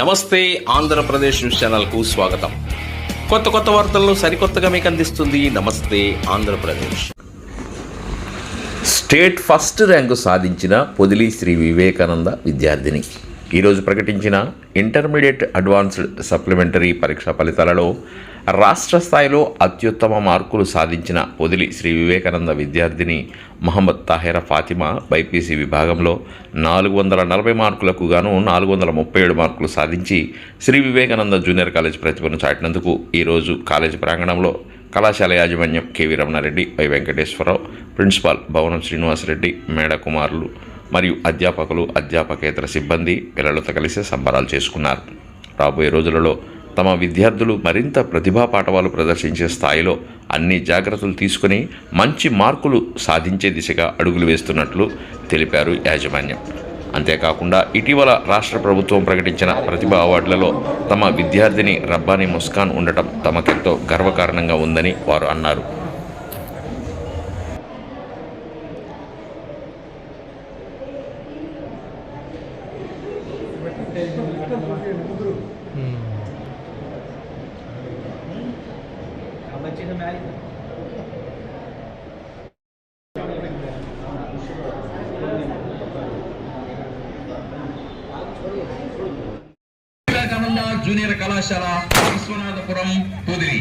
నమస్తే ఆంధ్రప్రదేశ్ న్యూస్ ఛానల్కు స్వాగతం. కొత్త కొత్త వార్తలను సరికొత్తగా మీకు అందిస్తుంది నమస్తే ఆంధ్రప్రదేశ్. స్టేట్ ఫస్ట్ ర్యాంకు సాధించిన పొదిలి శ్రీ వివేకానంద విద్యార్థిని. ఈరోజు ప్రకటించిన ఇంటర్మీడియట్ అడ్వాన్స్డ్ సప్లిమెంటరీ పరీక్షా ఫలితాలలో రాష్ట్ర స్థాయిలో అత్యుత్తమ మార్కులు సాధించిన పొదిలి శ్రీ వివేకానంద విద్యార్థిని మహమ్మద్ తాహెర ఫాతిమా బైపీసీ విభాగంలో నాలుగు వందల నలభై మార్కులకు గాను నాలుగు వందల ముప్పై ఏడు మార్కులు సాధించి శ్రీ వివేకానంద జూనియర్ కాలేజ్ ప్రతిభను చాటినందుకు ఈరోజు కాలేజీ ప్రాంగణంలో కళాశాల యాజమాన్యం K V Ramana Reddy Y Venkateswara Rao principal Bhavanam Srinivasa Reddy మేడ కుమారులు మరియు అధ్యాపకులు అధ్యాపకేతర సిబ్బంది పిల్లలతో కలిసి సంబరాలు చేసుకున్నారు. రాబోయే రోజులలో తమ విద్యార్థులు మరింత ప్రతిభా పాఠవాలు ప్రదర్శించే స్థాయిలో అన్ని జాగ్రత్తలు తీసుకుని మంచి మార్కులు సాధించే దిశగా అడుగులు వేస్తున్నట్లు తెలిపారు యాజమాన్యం. అంతేకాకుండా ఇటీవల రాష్ట్ర ప్రభుత్వం ప్రకటించిన ప్రతిభ అవార్డులలో తమ విద్యార్థిని రబ్బాని ముస్కాన్ ఉండటం తమకెంతో గర్వకారణంగా ఉందని వారు అన్నారు. बच्चे से मैच వివేకానంద జూనియర్ కళాశాల విశ్వనాథపురం పొదిలి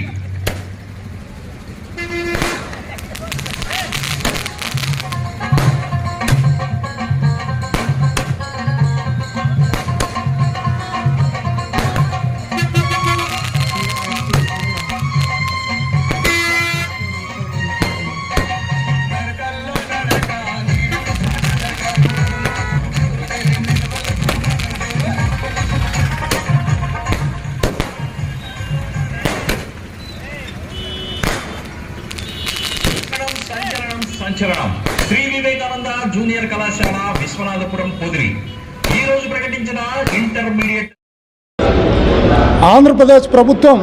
సంచలనం శ్రీ వివేకానంద జూనియర్ కళాశాల విశ్వనాథపురం పొదిలి ఈ రోజు ప్రకటించిన ఇంటర్మీడియట్ ఆంధ్రప్రదేశ్ ప్రభుత్వం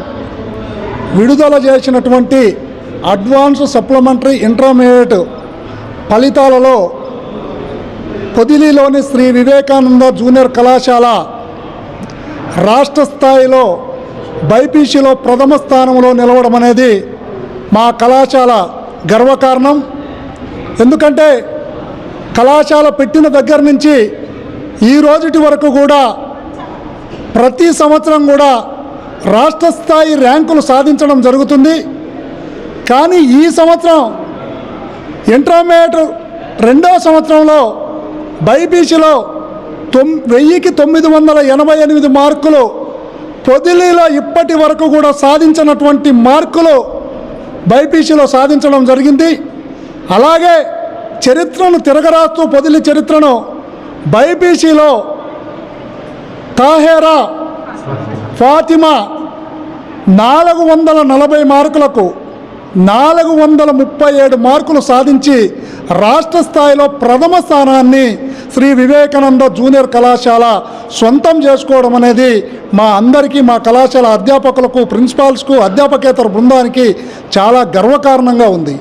విడుదల చేసినటువంటి అడ్వాన్స్ సప్లిమెంటరీ ఇంటర్మీడియట్ ఫలితాలలో పొదిలిలోని శ్రీ వివేకానంద జూనియర్ కళాశాల రాష్ట్ర స్థాయిలో బైపీసీలో ప్రథమ స్థానంలో నిలవడం అనేది మా కళాశాల గర్వకారణం. ఎందుకంటే కళాశాల పెట్టిన దగ్గర నుంచి ఈ రోజుటి వరకు కూడా ప్రతి సంవత్సరం కూడా రాష్ట్ర స్థాయి ర్యాంకులు సాధించడం జరుగుతుంది. కానీ ఈ సంవత్సరం ఇంటర్మీడియట్ రెండవ సంవత్సరంలో బైపీసీలో తొమ్ వెయ్యికి తొమ్మిది వందల ఎనభై ఎనిమిది మార్కులు పొదిలిలో ఇప్పటి వరకు కూడా సాధించినటువంటి మార్కులు బైపీసీలో సాధించడం జరిగింది. అలాగే చరిత్రను తిరగరాస్తూ పొదిలి చరిత్రను బైపీసీలో తాహేరా ఫాతిమా నాలుగు వందల నలభై మార్కులకు నాలుగు వందల ముప్పై ఏడు మార్కులు సాధించి రాష్ట్ర స్థాయిలో ప్రథమ స్థానాన్ని శ్రీ వివేకానంద జూనియర్ కళాశాల సొంతం చేసుకోవడం అనేది మా అందరికీ మా కళాశాల అధ్యాపకులకు ప్రిన్సిపాల్స్కు అధ్యాపకేతర బృందానికి చాలా గర్వకారణంగా ఉంది.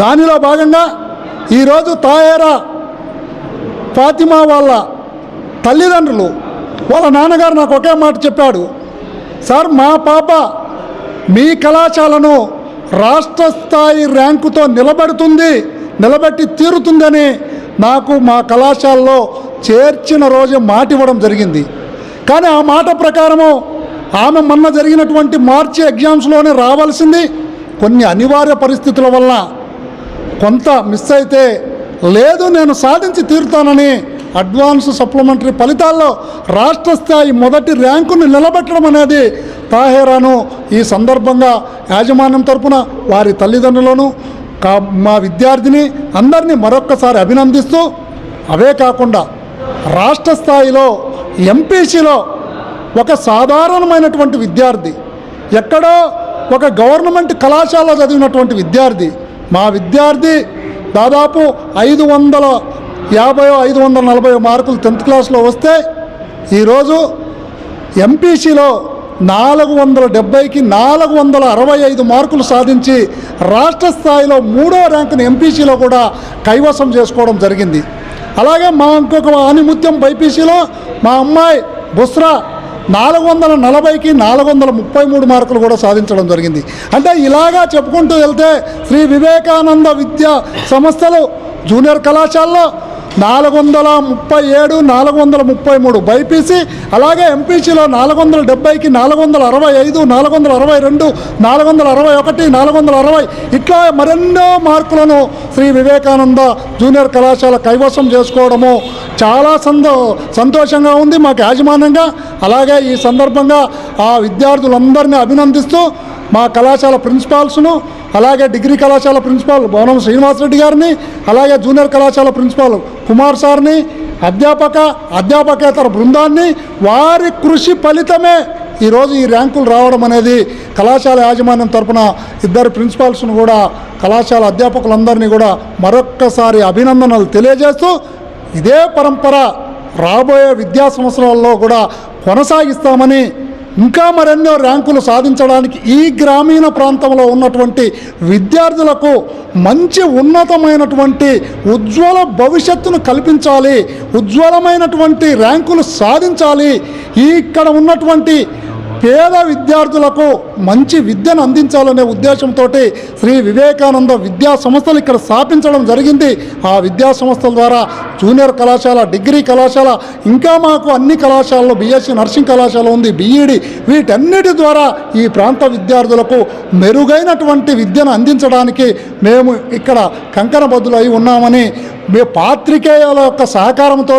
దానిలో భాగంగా ఈరోజు తాయేరా ఫాతిమా వాళ్ళ తల్లిదండ్రులు వాళ్ళ నాన్నగారు నాకు ఒకే మాట చెప్పాడు. సార్ మా పాప మీ కళాశాలను రాష్ట్ర స్థాయి ర్యాంకుతో నిలబెడుతుంది నిలబెట్టి తీరుతుందని నాకు మా కళాశాలలో చేర్చిన రోజు మాట ఇవ్వడం జరిగింది. కానీ ఆ మాట ప్రకారము ఆమె మొన్న జరిగినటువంటి మార్చి ఎగ్జామ్స్లోనే రావాల్సింది. కొన్ని అనివార్య పరిస్థితుల వల్ల కొంత మిస్ అయితే లేదు నేను సాధించి తీరుతానని అడ్వాన్స్ సప్లిమెంటరీ ఫలితాల్లో రాష్ట్ర స్థాయి మొదటి ర్యాంకును నిలబెట్టడం అనేది తాహేరాను. ఈ సందర్భంగా యాజమాన్యం తరపున వారి తల్లిదండ్రులను కా మా విద్యార్థిని అందరినీ మరొక్కసారి అభినందిస్తూ అవే కాకుండా రాష్ట్ర స్థాయిలో ఎంపీసీలో ఒక సాధారణమైనటువంటి విద్యార్థి ఎక్కడో ఒక గవర్నమెంట్ కళాశాల చదివినటువంటి విద్యార్థి మా విద్యార్థి దాదాపు ఐదు వందల యాభై ఐదు వందల నలభై మార్కులు టెన్త్ క్లాస్లో వస్తే ఈరోజు ఎంపీసీలో నాలుగు వందల డెబ్బైకి నాలుగు వందల అరవై ఐదు మార్కులు సాధించి రాష్ట్ర స్థాయిలో మూడో ర్యాంకును ఎంపీసీలో కూడా కైవసం చేసుకోవడం జరిగింది. అలాగే మా ఇంకొక ఆనిముత్యం బైపీసీలో మా అమ్మాయి బుస్రా నాలుగు వందల నలభైకి నాలుగు వందల ముప్పై మూడు మార్కులు కూడా సాధించడం జరిగింది. అంటే ఇలాగా చెప్పుకుంటూ వెళ్తే శ్రీ వివేకానంద విద్యా సంస్థలు జూనియర్ కళాశాలలో నాలుగు వందల ముప్పై ఏడు నాలుగు వందల ముప్పై మూడు బైపీసీ అలాగే ఎంపీసీలో నాలుగు వందల డెబ్బైకి నాలుగు వందల అరవై ఐదు నాలుగు వందల అరవై రెండు నాలుగు వందల అరవై ఒకటి నాలుగు వందల అరవై. ఇట్లా మరెన్నో మార్కులను శ్రీ వివేకానంద జూనియర్ కళాశాల కైవసం చేసుకోవడము చాలా సందో సంతోషంగా ఉంది మాకు యాజమాన్యంగా. అలాగే ఈ సందర్భంగా ఆ విద్యార్థులందరినీ అభినందిస్తూ మా కళాశాల ప్రిన్సిపాల్స్ను అలాగే డిగ్రీ కళాశాల ప్రిన్సిపాల్ భవనం శ్రీనివాసరెడ్డి గారిని అలాగే జూనియర్ కళాశాల ప్రిన్సిపాల్ కుమార్ సార్ని అధ్యాపక అధ్యాపకేతర బృందాన్ని వారి కృషి ఫలితమే ఈరోజు ఈ ర్యాంకులు రావడం అనేది కళాశాల యాజమాన్యం తరపున ఇద్దరు ప్రిన్సిపాల్స్ను కూడా కళాశాల అధ్యాపకులందరినీ కూడా మరొక్కసారి అభినందనలు తెలియజేస్తూ ఇదే పరంపర రాబోయే విద్యా సంవత్సరాల్లో కూడా కొనసాగిస్తామని ఇంకా మరెన్నో ర్యాంకులు సాధించడానికి ఈ గ్రామీణ ప్రాంతంలో ఉన్నటువంటి విద్యార్థులకు మంచి ఉన్నతమైనటువంటి ఉజ్వల భవిష్యత్తును కల్పించాలి ఉజ్వలమైనటువంటి ర్యాంకులు సాధించాలి. ఇక్కడ ఉన్నటువంటి పేద విద్యార్థులకు మంచి విద్యను అందించాలనే ఉద్దేశంతో శ్రీ వివేకానంద విద్యా సంస్థలు ఇక్కడ స్థాపించడం జరిగింది. ఆ విద్యా సంస్థల ద్వారా జూనియర్ కళాశాల డిగ్రీ కళాశాల ఇంకా మాకు అన్ని కళాశాలలో బీఎస్సీ నర్సింగ్ కళాశాల ఉంది బీఈడి వీటన్నిటి ద్వారా ఈ ప్రాంత విద్యార్థులకు మెరుగైనటువంటి విద్యను అందించడానికి మేము ఇక్కడ కంకణబద్దులు అయి ఉన్నామని మీ పాత్రికేయుల యొక్క సహకారంతో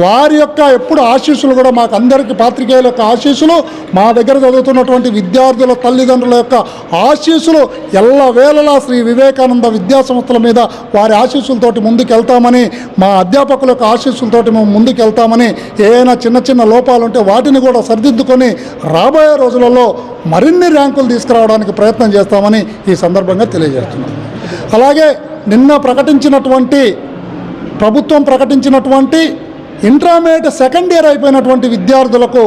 వారి యొక్క ఎప్పుడు ఆశీస్సులు కూడా మాకు అందరికీ పాత్రికేయుల యొక్క ఆశీస్సులు మా దగ్గర చదువుతున్నటువంటి విద్యార్థుల తల్లిదండ్రుల యొక్క ఆశీస్సులు ఎల్లవేళలా శ్రీ వివేకానంద విద్యా సంస్థల మీద వారి ఆశీస్సులతోటి ముందుకెళ్తామని మా అధ్యాపకుల యొక్క ఆశీస్సులతోటి మేము ముందుకెళ్తామని ఏదైనా చిన్న చిన్న లోపాలు ఉంటే వాటిని కూడా సరిదిద్దుకొని రాబోయే రోజులలో మరిన్ని ర్యాంకులు తీసుకురావడానికి ప్రయత్నం చేస్తామని ఈ సందర్భంగా తెలియజేస్తున్నాం. అలాగే నిన్న ప్రకటించినటువంటి ప్రభుత్వం ప్రకటించినటువంటి ఇంటర్మీడియట్ సెకండ్ ఇయర్ అయిపోయినటువంటి విద్యార్థులకు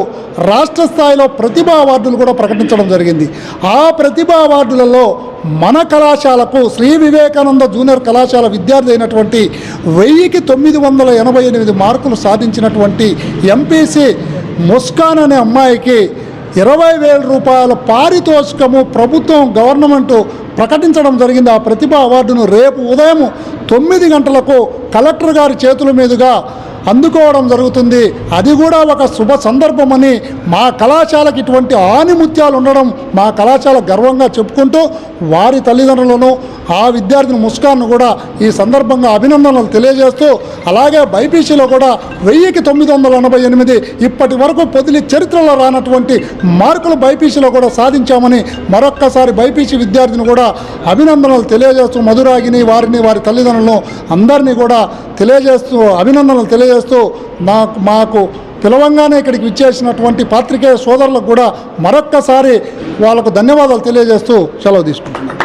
రాష్ట్ర స్థాయిలో ప్రతిభా అవార్డులు కూడా ప్రకటించడం జరిగింది. ఆ ప్రతిభా అవార్డులలో మన కళాశాలకు శ్రీ వివేకానంద జూనియర్ కళాశాల విద్యార్థి అయినటువంటి వెయ్యికి తొమ్మిది వందల ఎనభై ఎనిమిది మార్కులు సాధించినటువంటి ఎంపీసీ ముస్కాన్ అనే అమ్మాయికి ఇరవై వేల రూపాయల పారితోషికము ప్రభుత్వం గవర్నమెంటు ప్రకటించడం జరిగింది. ఆ ప్రతిభ అవార్డును రేపు ఉదయం తొమ్మిది గంటలకు కలెక్టర్ గారి చేతుల మీదుగా అందుకోవడం జరుగుతుంది. అది కూడా ఒక శుభ సందర్భమని మా కళాశాలకు ఇటువంటి ఆనిముత్యాలు ఉండడం మా కళాశాల గర్వంగా చెప్పుకుంటూ వారి తల్లిదండ్రులను ఆ విద్యార్థిని ముస్కాన్ను కూడా ఈ సందర్భంగా అభినందనలు తెలియజేస్తూ అలాగే బైపీసీలో కూడా వెయ్యికి తొమ్మిది వందల ఎనభై ఎనిమిది ఇప్పటి వరకు పొదిలి చరిత్రలో రానటువంటి మార్కులు బైపీసీలో కూడా సాధించామని మరొక్కసారి బైపీసీ విద్యార్థిని కూడా అభినందనలు తెలియజేస్తూ మధురాగిని వారిని వారి తల్లిదండ్రులను అందరినీ కూడా తెలియజేస్తూ అభినందనలు తెలియజేస్తూ నాకు మాకు పిలవంగానే ఇక్కడికి విచ్చేసినటువంటి పాత్రికేయ సోదరులకు కూడా మరొక్కసారి వాళ్ళకు ధన్యవాదాలు తెలియజేస్తూ సెలవు తీసుకుంటున్నాను.